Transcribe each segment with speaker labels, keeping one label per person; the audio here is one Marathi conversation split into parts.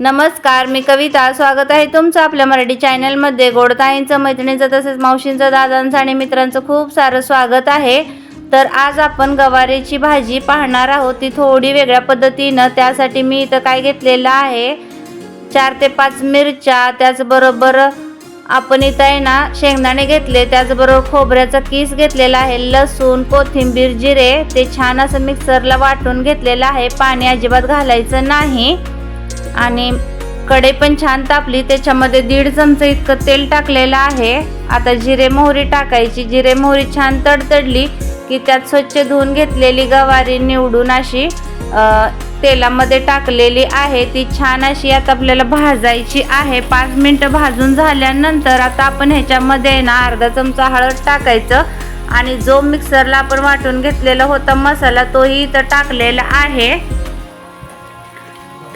Speaker 1: नमस्कार मी कविता. स्वागत आहे तुमचं आपल्या मराठी चॅनलमध्ये. गोडताईंचं मैत्रिणींचं तसेच मावशींचं दादांचं आणि मित्रांचं खूप सारं स्वागत आहे. तर आज आपण गवारीची भाजी पाहणार आहोत. ती थोडी वेगळ्या पद्धतीनं त्यासाठी मी इथं काय घेतलेलं आहे? चार ते पाच मिरच्या त्याचबरोबर आपण इथं आहे ना शेंगदाणे घेतले. त्याचबरोबर खोबऱ्याचा किस घेतलेला आहे. लसूण कोथिंबीर जिरे. ते छान असं मिक्सरला वाटून घेतलेलं आहे. पाणी अजिबात घालायचं नाही. आणि कढई पण छान तापली. त्याच्यामध्ये दीड चमचा इतकं तेल टाकलेलं आहे. आता जिरे मोहरी टाकायची. जिरे मोहरी छान तडतडली की त्यात स्वच्छ धुवून घेतलेली गवारी निवडून अशी तेलामध्ये टाकलेली आहे. ती छान अशी आता आपल्याला भाजायची आहे. पाच मिनटं भाजून झाल्यानंतर आता आपण ह्याच्यामध्ये ना अर्धा चमचा हळद टाकायचं आणि जो मिक्सरला आपण वाटून घेतलेला होता मसाला तोही इथं टाकलेला आहे.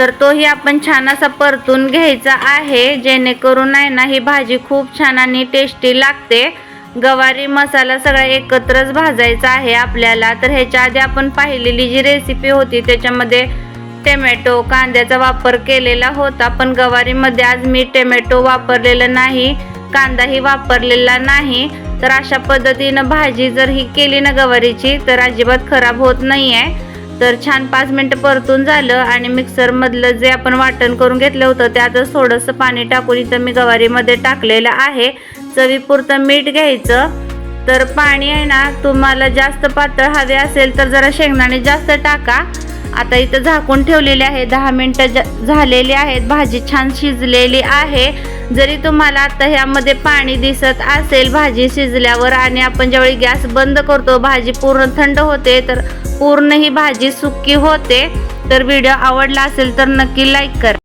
Speaker 1: तर तोही आपण छान असा परतून घ्यायचा आहे. जेणेकरून आहे ना ही भाजी खूप छान आणि टेस्टी लागते. गवारी मसाला सगळा एकत्रच भाजायचा आहे आपल्याला. तर ह्याच्या आधी आपण पाहिलेली जी रेसिपी होती त्याच्यामध्ये टोमॅटो कांद्याचा वापर केलेला होता. पण गवारीमध्ये आज मी टोमॅटो वापरलेलं नाही कांदाही वापरलेला नाही. तर अशा पद्धतीनं भाजी जर ही केली ना गवारीची तर अजिबात खराब होत नाही आहे तर छान पाच मिनटं परतून झालं आणि मिक्सरमधलं जे आपण वाटण करून घेतलं होतं त्यातच थोडंसं पाणी टाकून इथं मी गवारीमध्ये टाकलेलं आहे. चवीपुरतं मीठ घ्यायचं. तर पाणी आहे ना तुम्हाला जास्त पातळ हवे असेल तर जरा शेंगदाणे जास्त टाका. आता इथं झाकून ठेवलेले आहे. दहा मिनटं ज- झालेली आहेत. भाजी छान शिजलेली आहे. जरी तुम्हाला आता ह्यामध्ये पाणी दिसत असेल भाजी शिजल्यावर आणि आपण ज्यावेळी गॅस बंद करतो भाजी पूर्ण थंड होते तर पूर्ण ही भाजी सुकी होते. तर व्हिडिओ आवडला असेल तर नक्की लाईक करा.